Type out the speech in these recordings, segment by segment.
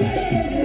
Amém.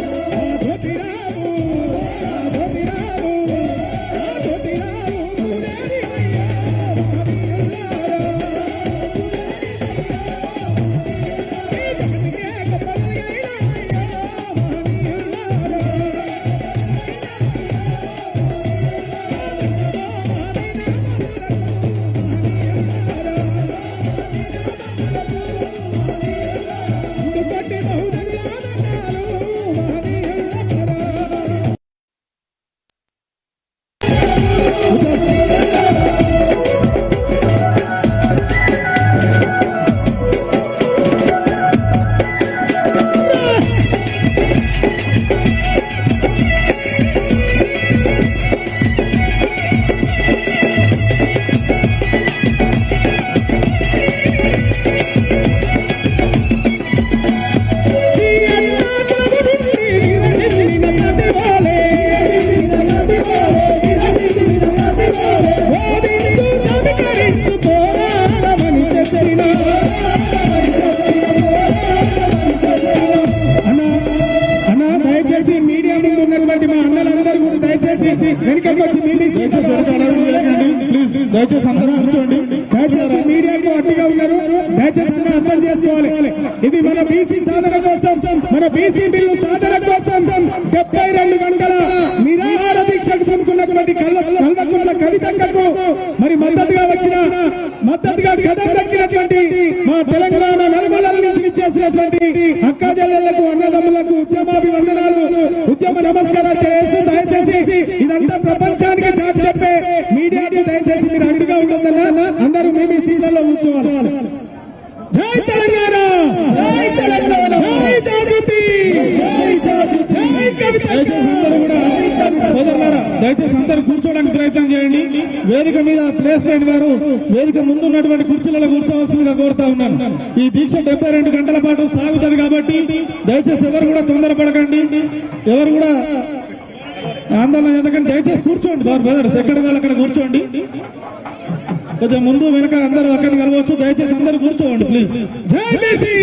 వెనుకకి వచ్చి ప్లీజ్ దయచేసి అందరూ కూర్చోండి. దయచేసి మీడియాకు అట్టిగా ఉన్నారు. దయచేసి అందరూ అర్థం చేసుకోవాలి. ఇది మన బీసీ సాధన కోసం. మన బీసీ బిల్లు సాధన కోసం. డెబ్బై రెండు గంటల నిరాహార దీక్షకు పూనుకున్నటువంటి కల్వ కల్వకుంట్ల కవితక్కకు మరి మద్దతుగా వచ్చిన మద్దతుగా కథ దక్కినటువంటి మా తెలంగాణ నలుమలల నుంచి ఇచ్చేసినటువంటి అక్క చెల్లెళ్ళకు అన్నదమ్ములకు ఉద్యమాభివందనాలు ఉద్యమ నమస్కారాలు చేసి దయచేసి ఇదంతా ప్రపంచానికి చాటి చెప్పే మీడియాకి దయచేసి మీరు అడుగుగా ఉండొద్దన్నా అందరూ మీ మీ సీజన్లో కూర్చోవాలి. జై తెలంగాణ! జై తెలంగాణ! జై జాగృతి! జై జాగృతి! జై కవిత! దయచేసి అందరూ కూడా సోదరులారా దయచేసి అందరూ కూర్చోవడానికి ప్రయత్నం చేయండి. వేదిక మీద ప్లేస్ లేని వారు వేదిక ముందు ఉన్నటువంటి కుర్చీలలో కూర్చోవలసిందిగా కోరుతా ఉన్నాను. ఈ దీక్ష డెబ్బై రెండు గంటల పాటు సాగుతుంది కాబట్టి దయచేసి ఎవరు కూడా తొందరపడకండి. ఎవరు కూడా ఆందోళన ఎందుకంటే దయచేసి కూర్చోండి. బాబు బ్రదర్స్ ఎక్కడ వాళ్ళు అక్కడ కూర్చోండి. కొద్దిగా ముందు వెనక అందరూ అక్కడ కలవచ్చు. దయచేసి అందరూ కూర్చోండి ప్లీజ్ జై జై